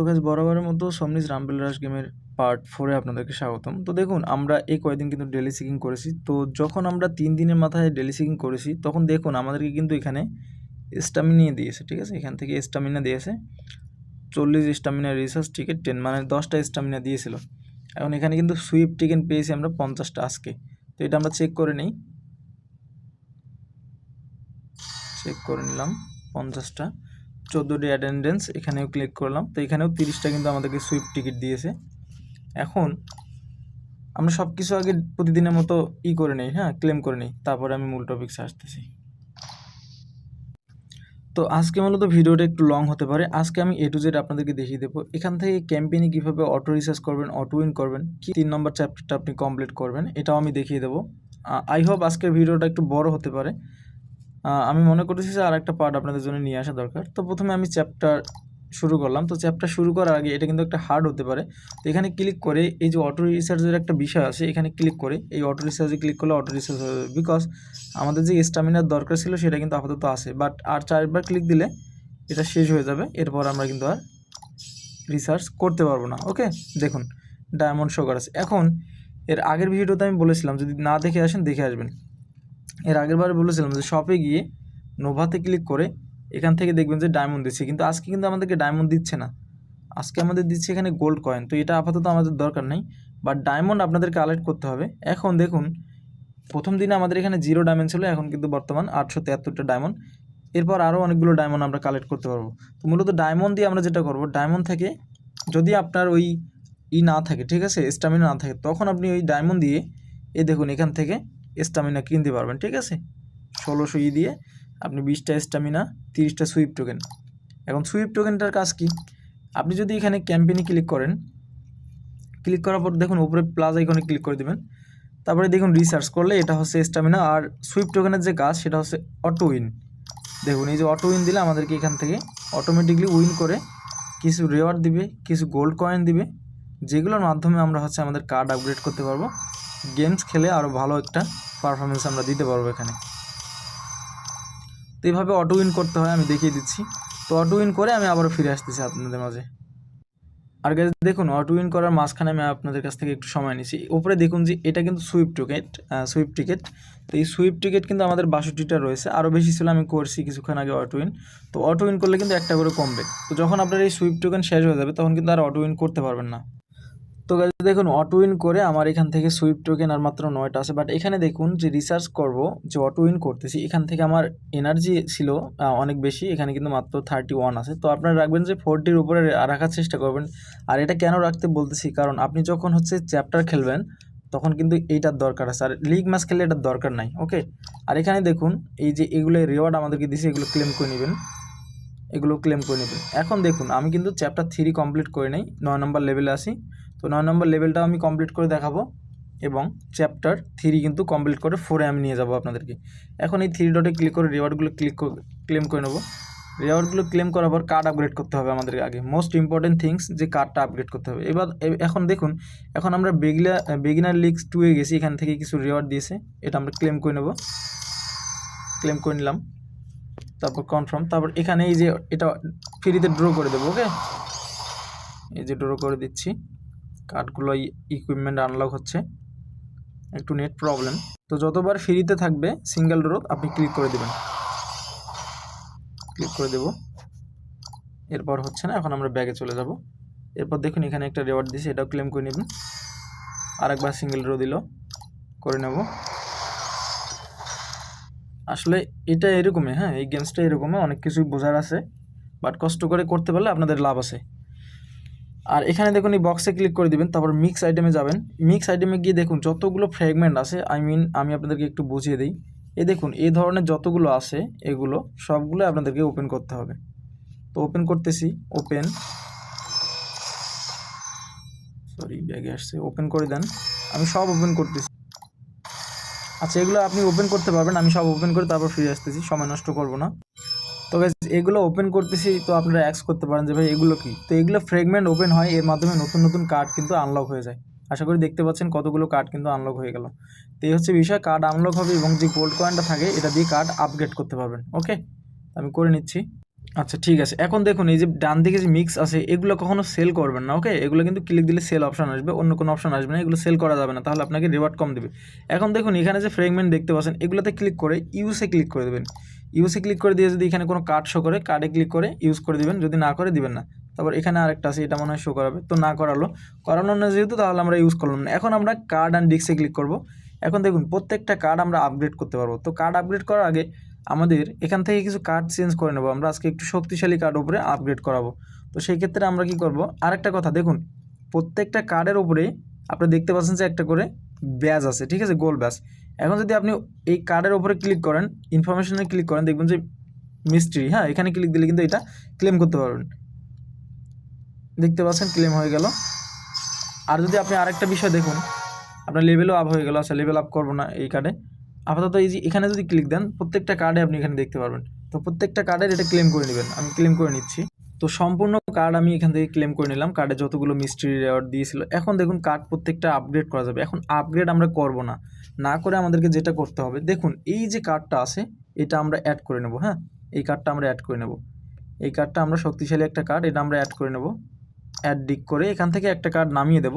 তো গাছ বরাবরের মতো সমনিজ রামবেল রাস গেমের পার্ট ফোরে আপনাদেরকে স্বাগতম। তো দেখুন, আমরা এই কয়েকদিন কিন্তু ডেলি সিকিং করেছি। তো যখন আমরা তিন দিনের মাথায় ডেলি সিকিং করেছি, তখন দেখুন আমাদেরকে কিন্তু এখানে স্টামিনা দিয়েছে, ঠিক আছে? এখান থেকে স্টামিনা দিয়েছে। চল্লিশ স্টামিনা রিসার্চ টিকিট টেন মানে দশটা স্টামিনা দিয়েছিল। এখন এখানে কিন্তু সুইপ টিকিট পেয়েছি আমরা পঞ্চাশটা আজকে। তো এটা আমরা চেক করে নিই। চেক করে নিলাম পঞ্চাশটা। চোদ্দোটি অ্যাটেন্ডেন্স এখানেও ক্লিক করলাম। তো এখানেও তিরিশটা কিন্তু আমাদেরকে সুইপ টিকিট দিয়েছে। এখন আমরা সব কিছু আগে প্রতিদিনের মতো ই করে নিই হ্যাঁ ক্লেম করে নিই। তারপরে আমি মূল টপিক্সে আসতেছি। তো আজকে মূলত ভিডিওটা একটু লং হতে পারে। আজকে আমি এ টু জেড আপনাদেরকে দেখিয়ে দেবো। এখান থেকে ক্যাম্পেইনে কীভাবে অটো রিসার্চ করবেন অটো উইন করবেন, কি তিন নম্বর চ্যাপ্টারটা আপনি কমপ্লিট করবেন, এটাও আমি দেখিয়ে দেবো। আই হোপ আজকের ভিডিওটা একটু বড় হতে পারে। আমি মনে করতেছি যে আর একটা পার্ট আপনাদের জন্য নিয়ে আসা দরকার। তো প্রথমে আমি চ্যাপ্টার শুরু করলাম। তো চ্যাপ্টার শুরু করার আগে এটা কিন্তু একটা হার্ড হতে পারে। তো এখানে ক্লিক করে এই যে অটো রিসার্চের একটা বিষয় আছে, এখানে ক্লিক করে। এই অটো রিসার্চে ক্লিক করলে অটো রিসার্চ হবে। বিকজ আমাদের যে স্টামিনার দরকার ছিল সেটা কিন্তু আপাতত আছে। বাট আর চারবার ক্লিক দিলে এটা শেষ হয়ে যাবে। এরপর আমরা কিন্তু আর রিসার্চ করতে পারব না। ওকে দেখুন ডায়মন্ড শো করাছে এখন এর আগের ভিডিওতে আমি বলেছিলাম, যদি না দেখে আসেন, দেখে আসবেন। এর আগের বার বলেছিলাম যে শপে গিয়ে নোভাতে ক্লিক করে এখান থেকে দেখবেন যে ডায়মন্ড দিচ্ছে। কিন্তু আজকে কিন্তু আমাদেরকে ডায়মন্ড দিচ্ছে না। আজকে আমাদের দিচ্ছে এখানে গোল্ড কয়েন তো এটা আপাতত আমাদের দরকার নেই। বাট ডায়মন্ড আপনাদের কালেক্ট করতে হবে। এখন দেখুন, প্রথম দিনে আমাদের এখানে জিরো ডায়মন্ড ছিল, এখন কিন্তু বর্তমান আটশো তিয়াত্তরটা ডায়মন্ড এরপর আরও অনেকগুলো ডায়মন্ড আমরা কালেক্ট করতে পারব। তো মূলত ডায়মন্ড দিয়ে আমরা যেটা করব ডায়মন্ড থেকে যদি আপনার ওই ই না থাকে, ঠিক আছে স্টামিনা না থাকে, তখন আপনি ওই ডায়মন্ড দিয়ে এ দেখুন এখান থেকে স্টামিনা কিনতে পারবেন, ঠিক আছে? ষোলোশো ই দিয়ে আপনি বিশটা স্টামিনা তিরিশটা সুইপ টোকেন এখন সুইপ টোকেনটার কাজ কি? আপনি যদি এখানে ক্যাম্পেইনে ক্লিক করেন ক্লিক করার পর দেখুন উপরে প্লাস আইকনে ক্লিক করে দেবেন। তারপরে দেখুন রিসার্চ করলে এটা হচ্ছে স্টামিনা আর সুইপ টোকেনের যে কাজ সেটা হচ্ছে অটো উইন দেখুন এই যে অটো উইন দিলে আমাদেরকে এখান থেকে অটোমেটিকলি উইন করে কিছু রেওয়ার্ড দিবে, কিছু গোল্ড কয়েন দিবে। যেগুলোর মাধ্যমে আমরা হচ্ছে আমাদের কার্ড আপগ্রেড করতে পারব। গেমস খেলে আরও ভালো একটা পারফরমেন্স আমরা দিতে পারব এখানে। তো এইভাবে অটো উইন করতে হয়, আমি দেখিয়ে দিচ্ছি। তো অটো উইন করে আমি আবারও ফিরে আসতেছি আপনাদের মাঝে। আর গাইজ দেখুন অটো উইন করার মাঝখানে আমি আপনাদের কাছ থেকে একটু সময় নিয়েছি উপরে দেখুন যে এটা কিন্তু সুইপ টিকেট সুইপ টিকেট তো এই সুইপ টিকেট কিন্তু আমাদের বাষট্টিটা রয়েছে। আরও বেশি ছিল, আমি করছি কিছুক্ষণ আগে অটো উইন তো অটো উইন করলে কিন্তু একটা করে কমবে তো যখন আপনার এই সুইপ টোকেন শেষ হয়ে যাবে, তখন কিন্তু আর অটো উইন করতে পারবেন না। তো গাইজ দেখুন অটো উইন করে আমার এখান থেকে সুইপ টোকেন আর মাত্র নয়টা আছে বাট এখানে দেখুন যে রিসার্চ করব, যে অটো উইন করতেছি, এখান থেকে আমার এনার্জি ছিল অনেক বেশি, এখানে কিন্তু মাত্র থার্টি ওয়ান আছে। তো আপনারা রাখবেন যে ফোরটির উপরে রাখার চেষ্টা করবেন। আর এটা কেন রাখতে বলতেছি, কারণ আপনি যখন হচ্ছে চ্যাপ্টার খেলবেন, তখন কিন্তু এইটার দরকার আছে। আর লিগ ম্যাচ খেললে এটার দরকার নাই ওকে আর এখানে দেখুন, এই যে এগুলো রিওয়ার্ড আমাদেরকে দিছে, এগুলো ক্লেম করে নেবেন। এগুলো ক্লেম করে নেবেন। এখন দেখুন, আমি কিন্তু চ্যাপ্টার থ্রি কমপ্লিট করে নেই, নয় নম্বর লেভেলে আসি তো নয় নম্বর লেভেলটাও আমি কমপ্লিট করে দেখাবো এবং চ্যাপ্টার থ্রি কিন্তু কমপ্লিট করে ফোরে আমি নিয়ে যাব আপনাদেরকে। এখন এই থ্রি ডটে ক্লিক করে রিওয়ার্ডগুলো ক্লিক ক্লেম করে নেব। রিওয়ার্ডগুলো ক্লেম করার পর কার্ড আপগ্রেড করতে হবে আমাদেরকে আগে। মোস্ট ইম্পর্টেন্ট থিংস যে কার্ডটা আপগ্রেড করতে হবে। এবার এখন দেখুন, এখন আমরা বেগিলা বেগিনার লিগস টুয়ে গেছি, এখান থেকে কিছু রিওয়ার্ড দিয়েছে, এটা আমরা ক্লেম করে নেব। ক্লেম করে নিলাম, তারপর কনফার্ম তারপর এখানে এই যে এটা ফ্রিতে ড্র করে দেবো ওকে এই যে ড্র করে দিচ্ছি। কার্ডগুলো ইকুইপমেন্ট আনলক হচ্ছে। একটু নেট প্রবলেম তো যতবার ফ্রিতে থাকবে সিঙ্গেল ড্র আপনি ক্লিক করে দেবেন। ক্লিক করে দেব। এরপর হচ্ছে না, এখন আমরা ব্যাগে চলে যাব। এরপর দেখুন এখানে একটা রেওয়ার্ড দিয়েছে এটাও ক্লেম করে নেবেন। আরেকবার সিঙ্গেল ড্র দিল, করে নেব। আসলে এটা এরকমই হ্যাঁ এই গেমসটা এরকমই, অনেক কিছুই বোঝার আছে। বাট কষ্ট করে করতে পারলে আপনাদের লাভ আছে। আর এখানে দেখুন, এই বক্সে ক্লিক করে দিবেন, তারপর মিক্স আইটেমে যাবেন। মিক্স আইটেমে গিয়ে দেখুন, যতগুলো ফ্র্যাগমেন্ট আছে আই মিন আমি আপনাদেরকে একটু বুঝিয়ে দিই। এই দেখুন, এই ধরনের যতগুলো আছে, এগুলো সবগুলো আপনাদেরকে ওপেন করতে হবে। তো ওপেন করতেছি ওপেন সরি ব্যাগে আসছে ওপেন করে দেন। আমি সব ওপেন করতেছি। আচ্ছা এগুলো আপনি ওপেন করতে পারবেন, আমি সব ওপেন করে তারপর ফিরে আসতেছি, সময় নষ্ট করব না। তো এগুলো ওপেন করতেছি, তো আপনারা অ্যাক্স করতে পারেন যে ভাই, এগুলো কি? তো এগুলো ফ্রেগমেন্ট ওপেন হয়, এর মাধ্যমে নতুন নতুন কার্ড কিন্তু আনলক হয়ে যায়। আশা করি দেখতে পাচ্ছেন কতগুলো কার্ড কিন্তু আনলক হয়ে গেল। তো এই হচ্ছে বিষয় কার্ড আনলক হবে এবং যে গোল্ড কয়েনটা থাকে, এটা দিয়ে কার্ড আপগ্রেড করতে পারবেন ওকে আমি করে নিচ্ছি। আচ্ছা ঠিক আছে। এখন দেখুন, এই যে ডান দিকে যে মিক্স আছে, এগুলো কখনো সেল করবেন না ওকে এগুলো কিন্তু ক্লিক দিলে সেল অপশন আসবে, অন্য কোনো অপশন আসবে না, এগুলো সেল করা যাবে না, তাহলে আপনাকে রিওয়ার্ড কম দেবে। এখন দেখুন, এখানে যে ফ্রেগমেন্ট দেখতে পাচ্ছেন, এগুলোতে ক্লিক করে ইউসে ক্লিক করে দেবেন। ইউসে ক্লিক করে দিয়ে যদি এখানে কোনো কার্ড শো করে কার্ডে ক্লিক করে ইউজ করে দিবেন, যদি না করে দিবেন না। তারপর এখানে আরেকটা আছে, এটা মনে হয় শো করাবে। তো না করালো। করালো না যেহেতু, তাহলে আমরা ইউজ করলাম না। এখন আমরা কার্ড অ্যান্ড ডিস্কে ক্লিক করব। এখন দেখুন, প্রত্যেকটা কার্ড আমরা আপগ্রেড করতে পারব। তো কার্ড আপগ্রেড করার আগে আমাদের এখান থেকে কিছু কার্ড চেঞ্জ করে নেব। আমরা আজকে একটু শক্তিশালী কার্ড উপরে আপগ্রেড করাবো। তো সেই ক্ষেত্রে আমরা কি করব? আরেকটা কথা, দেখুন, প্রত্যেকটা কার্ডের উপরে আপনি দেখতে পাচ্ছেন যে একটা করে ব্যাজ আছে, ঠিক আছে? গোল ব্যাজ এখন যদি আপনি এই কার্ডের উপরে ক্লিক করেন ইনফরমেশনে ক্লিক করেন, দেখবেন যে মিস্ট্রি হ্যাঁ এখানে ক্লিক দিলে কিন্তু এটা ক্লেম করতে পারবেন। দেখতে পাচ্ছেন ক্লেম হয়ে গেল। আর যদি আপনি আরেকটা বিষয় দেখুন, আপনার লেভেলও আপ হয়ে গেল আচ্ছা লেভেল আপ করব না এই কার্ডে আপাতত এই যে এখানে যদি ক্লিক দেন, প্রত্যেকটা কার্ডে আপনি এখানে দেখতে পারবেন। তো প্রত্যেকটা কার্ডের এটা ক্লেম করে নেবেন। আমি ক্লেম করে নিচ্ছি। তো সম্পূর্ণ কার্ড আমি এখান থেকে ক্লেম করে নিলাম। কার্ডে যতগুলো মিস্ট্রি রেওয়ার্ড দিয়েছিল। এখন দেখুন কার্ড প্রত্যেকটা আপগ্রেড করা যাবে। এখন আপগ্রেড আমরা করব না। না করে আমাদেরকে যেটা করতে হবে, দেখুন এই যে কার্ডটা আছে, এটা আমরা অ্যাড করে নেব হ্যাঁ? এই কার্ডটা আমরা অ্যাড করে নেব। এই কার্ডটা আমরা শক্তিশালী একটা কার্ড এটা আমরা অ্যাড করে নেব। অ্যাড ডিক করে এখান থেকে একটা কার্ড নামিয়ে দেব।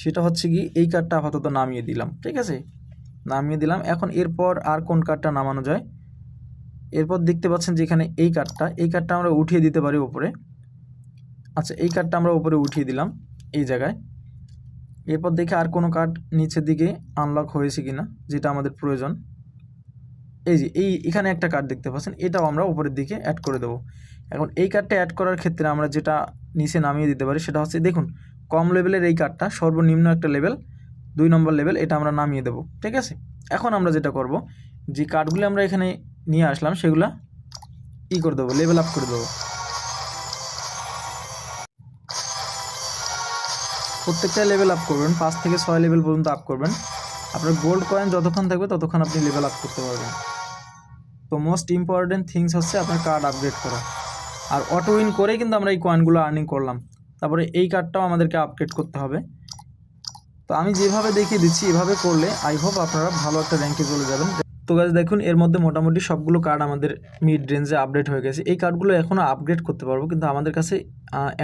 সেটা হচ্ছে কি, এই কার্ডটা আপাতত নামিয়ে দিলাম, ঠিক আছে? নামিয়ে দিলাম। এখন এরপর আর কোন কার্ডটা নামানো যায়? এরপর দেখতে পাচ্ছেন যে এখানে এই কার্ডটা এই কার্ডটা আমরা উঠিয়ে দিতে পারি উপরে। আচ্ছা এই কার্ডটা আমরা উপরে উঠিয়ে দিলাম এই জায়গায়। এরপর দেখে আর কোনো কার্ড নিচের দিকে আনলক হয়েছে কি না যেটা আমাদের প্রয়োজন। এই যে, এই এখানে একটা কার্ড দেখতে পাচ্ছেন, এটাও আমরা উপরের দিকে অ্যাড করে দেবো। এখন এই কার্ডটা অ্যাড করার ক্ষেত্রে আমরা যেটা নিচে নামিয়ে দিতে পারি সেটা হচ্ছে, দেখুন, কম লেভেলের এই কার্ডটা সর্বনিম্ন একটা লেভেল দুই নম্বর লেভেল এটা আমরা নামিয়ে দেবো, ঠিক আছে? এখন আমরা যেটা করব, যে কার্ডগুলো আমরা এখানে নিয়ে আসলাম, সেগুলা ই করে দেবো লেভেল আপ করে দেবো। প্রত্যেকটা লেভেল আপ করবেন, পাঁচ থেকে ছয় লেভেল পর্যন্ত আপ করবেন। আপনার গোল্ড কয়েন যতক্ষণ থাকবে, ততক্ষণ আপনি লেভেল আপ করতে পারবেন। তো মোস্ট ইম্পর্টেন্ট থিংস হচ্ছে আপনার কার্ড আপগ্রেড করা। আর অটো উইন করেই কিন্তু আমরা এই কয়েনগুলো আর্নিং করলাম। তারপরে এই কার্ডটাও আমাদেরকে আপগ্রেড করতে হবে। তো আমি যেভাবে দেখিয়ে দিচ্ছি, এভাবে করলে আই হোপ আপনারা ভালো একটা র্যাঙ্কে চলে যাবেন। তো গাছ দেখুন, এর মধ্যে মোটামুটি সবগুলো কার্ড আমাদের মিড রেঞ্জে আপডেট হয়ে গেছে। এই কার্ডগুলো এখনও আপগ্রেড করতে পারব, কিন্তু আমাদের কাছে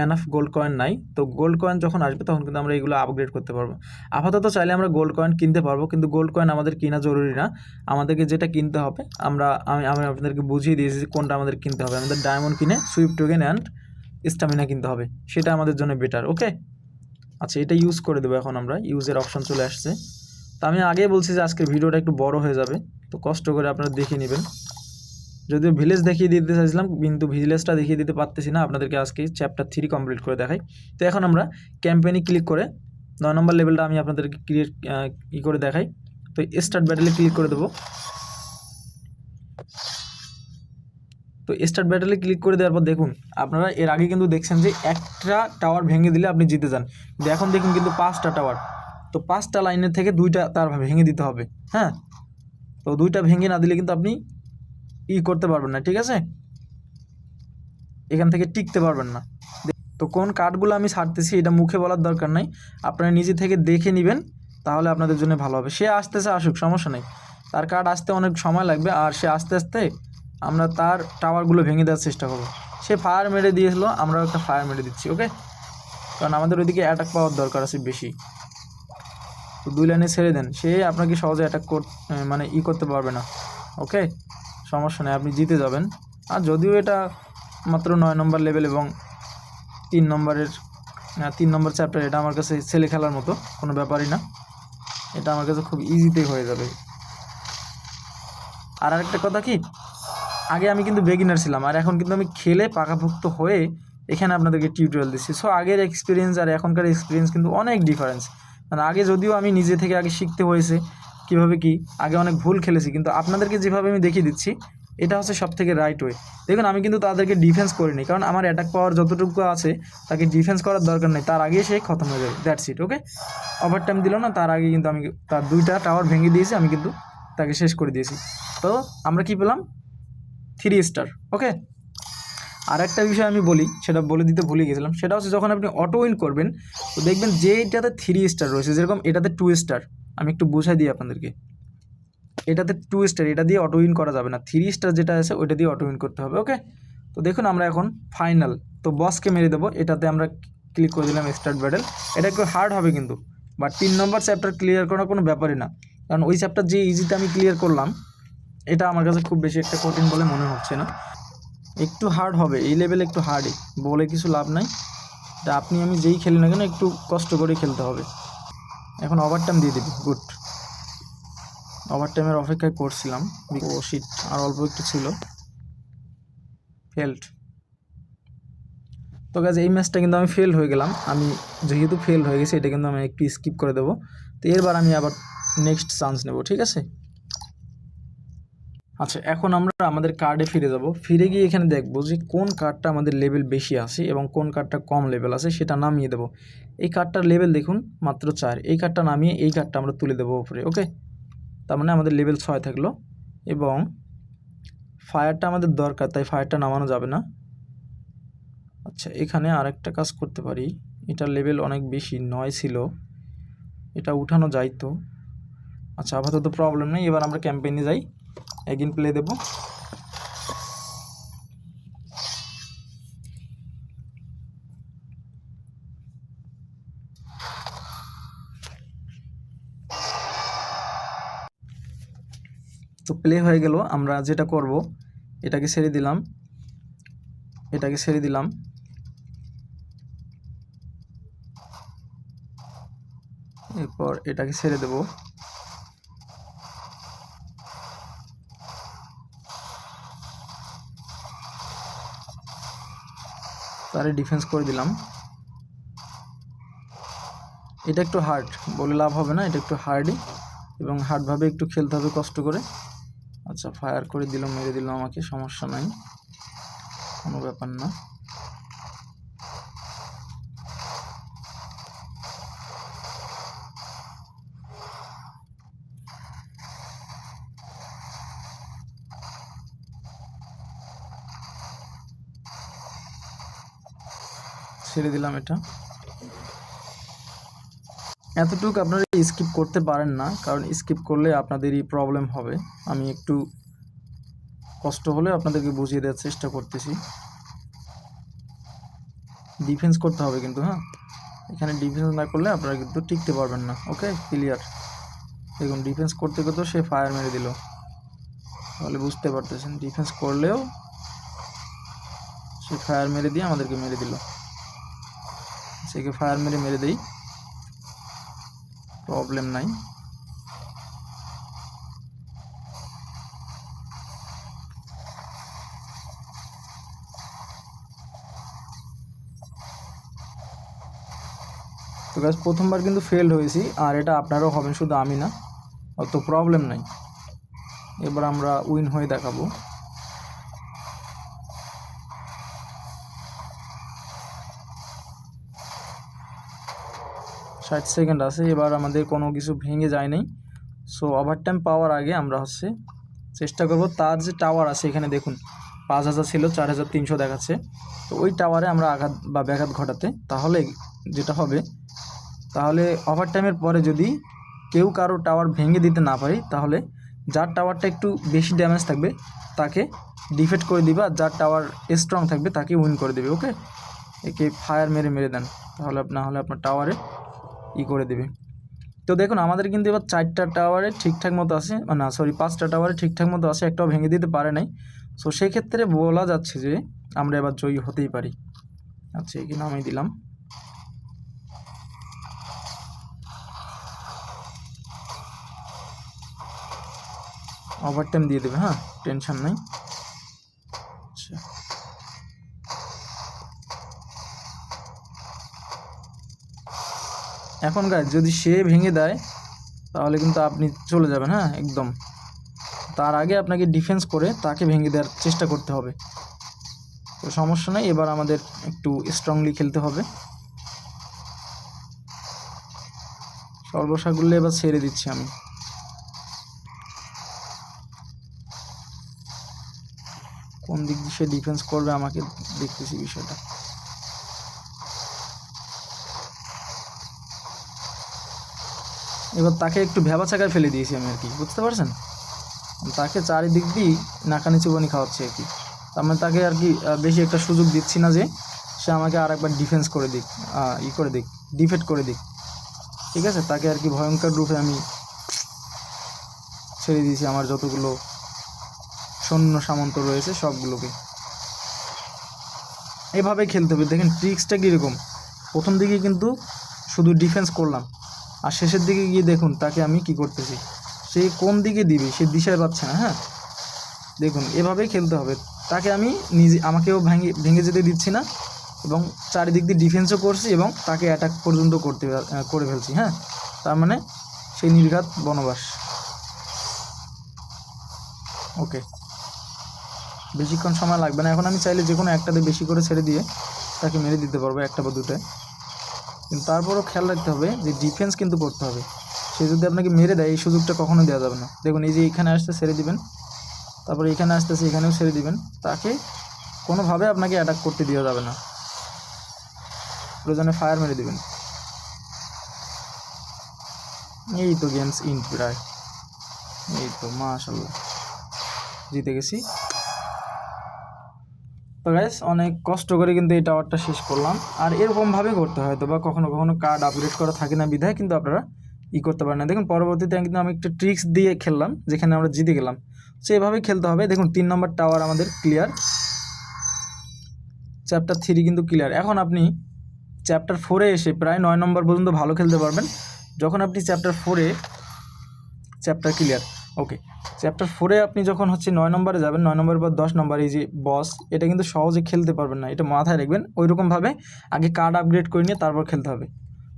এনাফ গোল্ড কয়েন নাই। তো গোল্ড কয়েন যখন আসবে, তখন কিন্তু আমরা এগুলো আপগ্রেড করতে পারব। আপাতত চাইলে আমরা গোল্ড কয়েন কিনতে পারব, কিন্তু গোল্ড কয়েন আমাদের কেনা জরুরি না। আমাদেরকে যেটা কিনতে হবে, আমরা, আমি আমি আপনাদেরকে বুঝিয়ে দিয়েছি যে কোনটা আমাদের কিনতে হবে। আমাদের ডায়মন্ড কিনে সুইপ টোকেন অ্যান্ড স্টামিনা কিনতে হবে। সেটা আমাদের জন্য বেটার ওকে আচ্ছা এটা ইউজ করে দেবো এখন আমরা ইউজের অপশন চলে আসছে। তো আমি আগেই বলছি যে আজকের ভিডিওটা একটু বড় হয়ে যাবে, তো কষ্ট করে আপনারা দেখে নেবেন। যদিও ভিলেজ দেখিয়ে দিতে চাইছিলাম, কিন্তু ভিলেজটা দেখিয়ে দিতে পারতেছি না, আপনাদেরকে আজকে চ্যাপ্টার থ্রি কমপ্লিট করে দেখাই। তো এখন আমরা ক্যাম্পেইনে ক্লিক করে, নয় নম্বর লেভেলটা আমি আপনাদেরকে ক্রিয়েট ই করে দেখাই। তো স্টার্ট ব্যাটেলে ক্লিক করে দেবো। তো স্টার্ট ব্যাটেলে ক্লিক করে দেওয়ার পর দেখুন, আপনারা এর আগে কিন্তু দেখছেন যে একটা টাওয়ার ভেঙে দিলে আপনি জিতে যান। এখন দেখুন কিন্তু পাঁচটা টাওয়ার তো পাঁচটা লাইনের থেকে দুইটা তার ভেঙে দিতে হবে হ্যাঁ? তো দুইটা ভেঙে না দিলে কিন্তু আপনি ই করতে পারবেন না, ঠিক আছে? এখান থেকে টিকতে পারবেন না। তো কোন কার্ডগুলো আমি ছাড়তেছি এটা মুখে বলার দরকার নাই, আপনারা নিজে থেকে দেখে নেবেন, তাহলে আপনাদের জন্য ভালো হবে। সে আসতেছে আসুক, সমস্যা নেই। তার কার্ড আসতে অনেক সময় লাগবে, আর সে আস্তে আস্তে আমরা তার টাওয়ারগুলো ভেঙে দেওয়ার চেষ্টা করব। সে ফায়ার মেরে দিয়েছিল, আমরাও একটা ফায়ার মেরে দিচ্ছি, ওকে? কারণ আমাদের ওইদিকে অ্যাটাক পাওয়ার দরকার আছে বেশি। তো দুই লাইনে ছেড়ে দেন। সে আপনাকে সহজে অ্যাটাক কর মানে ই করতে পারবে না। ওকে? সমস্যা নেই, আপনি জিতে যাবেন। আর যদিও এটা মাত্র নয় নম্বর লেভেল এবং তিন নম্বরের তিন নম্বর চ্যাপ্টার এটা আমার কাছে ছেলে খেলার মতো, কোনো ব্যাপারই না। এটা আমার কাছে খুব ইজিতেই হয়ে যাবে। আর আরেকটা কথা কি? আগে আমি কিন্তু বেগিনার ছিলাম, আর এখন কিন্তু আমি খেলে পাকাভুক্ত হয়ে এখানে আপনাদেরকে টিউটোরিয়াল দিচ্ছি। সো আগের এক্সপিরিয়েন্স আর এখনকার এক্সপিরিয়েন্স কিন্তু অনেক ডিফারেন্স মানে আগে যদিও আমি নিজে থেকে আগে শিখতে হয়েছে, কীভাবে কি, আগে অনেক ভুল খেলেছি, কিন্তু আপনাদেরকে যেভাবে আমি দেখিয়ে দিচ্ছি, এটা হচ্ছে সব থেকে রাইট ওয়ে দেখুন, আমি কিন্তু তাদেরকে ডিফেন্স করিনি, কারণ আমার অ্যাটাক পাওয়ার যতটুকু আছে, তাকে ডিফেন্স করার দরকার নেই, তার আগে সে খতম হয়ে যাবে that's it okay over time দিল না, তার আগে কিন্তু আমি তার দুইটা টাওয়ার ভেঙে দিয়েছি, আমি কিন্তু তাকে শেষ করে দিয়েছি। তো আমরা কি পেলাম? থ্রি স্টার ওকে আর একটা বিষয় আমি বলি, সেটা বলে দিতে ভুলে গেছিলাম, সেটা হচ্ছে যখন আপনি অটো উইন করবেন, তো দেখবেন যে এটাতে থ্রি স্টার রয়েছে, যেরকম এটাতে টু স্টার আমি একটু বোঝাই দিই আপনাদেরকে। এটাতে টু স্টার এটা দিয়ে অটো উইন করা যাবে না। থ্রি স্টার যেটা আছে, ওইটা দিয়ে অটো উইন করতে হবে ওকে তো দেখুন আমরা এখন ফাইনাল তো বসকে মেরে দেবো, এটাতে আমরা ক্লিক করে দিলাম স্টার্ট ব্যাটেল এটা একটু হার্ড হবে কিন্তু বাট তিন নম্বর চ্যাপ্টার ক্লিয়ার করার কোনো ব্যাপারই না। কারণ ওই চ্যাপ্টার যে ইজিতে আমি ক্লিয়ার করলাম, এটা আমার কাছে খুব বেশি একটা কঠিন বলে মনে হচ্ছে না। একটু হার্ড হবে এই লেভেল একটু হার্ডই বলে কিছু লাভ নাই। এটা আপনি আমি যেই খেলি না কেন একটু কষ্ট করে খেলতে হবে। এখন ওভারটাইম দিয়ে দিবি গুড ওভারটাইমের অপেক্ষায় করছিলাম ও শিট আর অল্প একটু ছিল। ফেল্ড তো কাজ এই ম্যাচটা কিন্তু আমি ফেল হয়ে গেলাম। আমি যেহেতু ফেল হয়ে গেছি এটা কিন্তু আমি একটু স্কিপ করে দেবো। তো এরবার আমি আবার নেক্সট চান্স নেব ঠিক আছে? আচ্ছা এখন আমরা আমাদের কার্ডে ফিরে যাব। ফিরে গিয়ে এখানে দেখব যে কোন কার্ডটা আমাদের লেভেল বেশি আছে এবং কোন কার্ডটা কম লেভেল আছে সেটা নামিয়ে দেবো। এই কার্ডটার লেভেল দেখুন, মাত্র চার। এই কার্ডটা নামিয়ে এই কার্ডটা আমরা তুলে দেবো উপরে ওকে তার মানে আমাদের লেভেল ছয় থাকল এবং ফায়ারটা আমাদের দরকার, তাই ফায়ারটা নামানো যাবে না। আচ্ছা এখানে আরেকটা কাজ করতে পারি। এটার লেভেল অনেক বেশি, নয় ছিল। এটা উঠানো যাইতো। আচ্ছা আপাতত প্রবলেম নেই। এবার আমরা ক্যাম্পেইনে যাই। এগিন প্লে দেব। তো প্লে হয়ে গেল, আমরা যেটা করব, এটাকে ছেড়ে দিলাম। এটাকে ছেড়ে দিলাম। এরপর এটাকে ছেড়ে দেব। তারে ডিফেন্স করে দিলাম। এটা একটু হার্ড বলে লাভ হবে না, এটা একটু হার্ডই এবং হার্ডভাবে একটু খেলতে হবে কষ্ট করে। আচ্ছা ফায়ার করে দিল, মেরে দিল আমাকে, সমস্যা নাই, কোনো ব্যাপার না। ছেড়ে দিলাম এটা। এতটুকু আপনারা স্কিপ করতে পারেন না, কারণ স্কিপ করলে আপনাদেরই প্রবলেম হবে। আমি একটু কষ্ট হলে আপনাদেরকে বুঝিয়ে দেওয়ার চেষ্টা করতেছি। ডিফেন্স করতে হবে কিন্তু হ্যাঁ? এখানে ডিফেন্স না করলে আপনারা কিন্তু টিকতে পারবেন না ওকে ক্লিয়ার দেখুন ডিফেন্স করতে করতেও সে ফায়ার মেরে দিল। তাহলে বুঝতে পারতেছেন ডিফেন্স করলেও সে ফায়ার মেরে দিয়ে আমাদেরকে মেরে দিল। সেকে ফায়ার মেরে মেরে দেই। প্রবলেম নাই। তো গাছ প্রথমবার কিন্তু ফেল হয়েছি, আর এটা আপনারাও হবেন, শুধু আমি না। অত প্রবলেম নাই। এবার আমরা উইন হয়ে দেখাবো। ষাট সেকেন্ড আছে, এবার আমাদের কোনো কিছু ভেঙে যায় নাই। সো ওভারটাইম পাওয়ার আগে আমরা হচ্ছে চেষ্টা করব, তার যে টাওয়ার আছে এখানে দেখুন, পাঁচ হাজার ছিল, চার হাজার তিনশো দেখাচ্ছে। তো ওই টাওয়ারে আমরা আঘাত বা ব্যাঘাত ঘটাতে, তাহলে যেটা হবে, তাহলে ওভারটাইমের পরে যদি কেউ কারও টাওয়ার ভেঙে দিতে না পারি, তাহলে যার টাওয়ারটা একটু বেশি ড্যামেজ থাকবে, তাকে ডিফেক্ট করে দিবে, আর যার টাওয়ার স্ট্রং থাকবে, তাকে উইন করে দেবে ওকে একে ফায়ার মেরে মেরে দেন, তাহলে না হলে আপনার টাওয়ারে ই করে দেবে। তো দেখুন, আমাদের কিন্তু এবার চারটা টাওয়ারে ঠিকঠাক মতো আছে না সরি পাঁচটা টাওয়ারে ঠিকঠাক মতো আছে, একটাও ভেঙে দিতে পারে নাই। সো সেক্ষেত্রে বলা যাচ্ছে যে, আমরা এবার জয়ী হতেই পারি। আচ্ছা এখানে আমি দিলাম। ওভারটাইম দিয়ে দেবে হ্যাঁ টেনশন নাই। এখন গাছ যদি সে ভেঙে দেয়, তাহলে কিন্তু আপনি চলে যাবেন হ্যাঁ একদম। তার আগে আপনাকে ডিফেন্স করে তাকে ভেঙে দেওয়ার চেষ্টা করতে হবে। তো সমস্যা নেই, এবার আমাদের একটু স্ট্রংলি খেলতে হবে। সর্বসাগুল্যে এবার ছেড়ে দিচ্ছি আমি। কোন দিক দিয়ে সে ডিফেন্স করবে, আমাকে দেখতেছি বিষয়টা। এবার তাকে একটু ভেবা চাকায় ফেলে দিয়েছি আমি আর কি, বুঝতে পারছেন? তাকে চারিদিক দিয়ে নাকানি চুবানি খাওয়াচ্ছি আর কি। তার মানে তাকে আর কি বেশি একটা সুযোগ দিচ্ছি না যে সে আমাকে আর একবার ডিফেন্স করে দিক ই করে দিক ডিফেট করে দিক। ঠিক আছে? তাকে আর কি ভয়ঙ্কর রূপে আমি ছেড়ে দিয়েছি আমার যতগুলো সৈন্য সামন্ত রয়েছে সবগুলোকে। এভাবে খেলতে হবে। দেখেন ট্রিক্সটা কীরকম? প্রথম দিকে কিন্তু শুধু ডিফেন্স করলাম। আর শেষের দিকে গিয়ে দেখুন তাকে আমি কি করতেছি। সে কোন দিকে দিবে? সে দিশায় পাচ্ছে না হ্যাঁ? দেখুন, এভাবেই খেলতে হবে। তাকে আমি নিজে, আমাকেও ভেঙে ভেঙে যেতে দিচ্ছি না এবং চারিদিক দিয়ে ডিফেন্সও করছি এবং তাকে অ্যাটাক পর্যন্ত করতে করে ফেলছি হ্যাঁ? তার মানে সেই নির্ঘাত বনবাস। ওকে। বেশিক্ষণ সময় লাগবে না। এখন আমি চাইলে যে কোনো একটাতে বেশি করে ছেড়ে দিয়ে তাকে মেরে দিতে পারব, একটা বা দুটোয় কিন্তু তারপরও খেয়াল রাখতে হবে যে ডিফেন্স কিন্তু করতে হবে। সে যদি আপনাকে মেরে দেয়, এই সুযোগটা কখনো দেওয়া যাবে না। দেখুন, এই যে এখানে আসতে ছেড়ে দিবেন। তারপরে এখানে আসতেছে, এখানেও ছেড়ে দিবেন। তাকে কোনোভাবে আপনাকে অ্যাটাক করতে দেওয়া যাবে না। প্রয়োজনে ফায়ার মেরে দিবেন। এই তো গেমস ইন্ট প্রায়। এই তো মাশাল্লাহ জিতে গেছি। তো গাইস অনেক কষ্ট করে কিন্তু এই টাওয়ারটা শেষ করলাম। আর এরকমভাবে করতে হয় তো বা কখনো কখনো কার্ড আপগ্রেড করা থাকে না বিধায়, কিন্তু আপনারা ই করতে পারেন না। দেখুন, পরবর্তীতে কিন্তু আমি একটু ট্রিক্স দিয়ে খেললাম, যেখানে আমরা জিতে গেলাম। সো এভাবেই খেলতে হবে। দেখুন, তিন নম্বর টাওয়ার আমাদের ক্লিয়ার চ্যাপ্টার থ্রি কিন্তু ক্লিয়ার এখন আপনি চ্যাপ্টার ফোরে এসে প্রায় নয় নম্বর পর্যন্ত ভালো খেলতে পারবেন। যখন আপনি চ্যাপ্টার ফোরে চ্যাপ্টার ক্লিয়ার ওকে চ্যাপ্টার ফোরে আপনি যখন হচ্ছে নয় নম্বরে যাবেন, নয় নম্বর বা দশ নম্বর, এই যে বস এটা কিন্তু সহজে খেলতে পারবেন না। এটা মাথায় রাখবেন। ওইরকমভাবে আগে কার্ড আপগ্রেড করে নিয়ে তারপর খেলতে হবে।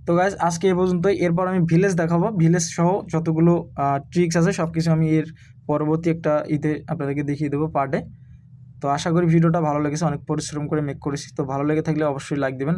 তো গাইজ আজকে এ পর্যন্তই। এরপর আমি ভিলেজ দেখাবো। ভিলেজ সহ যতগুলো ট্রিক্স আছে সব কিছু আমি এর পরবর্তী একটা ইতে আপনাদেরকে দেখিয়ে দেবো পার্টে তো আশা করি ভিডিওটা ভালো লেগেছে। অনেক পরিশ্রম করে মেক করেছি। তো ভালো লেগে থাকলে অবশ্যই লাইক দেবেন।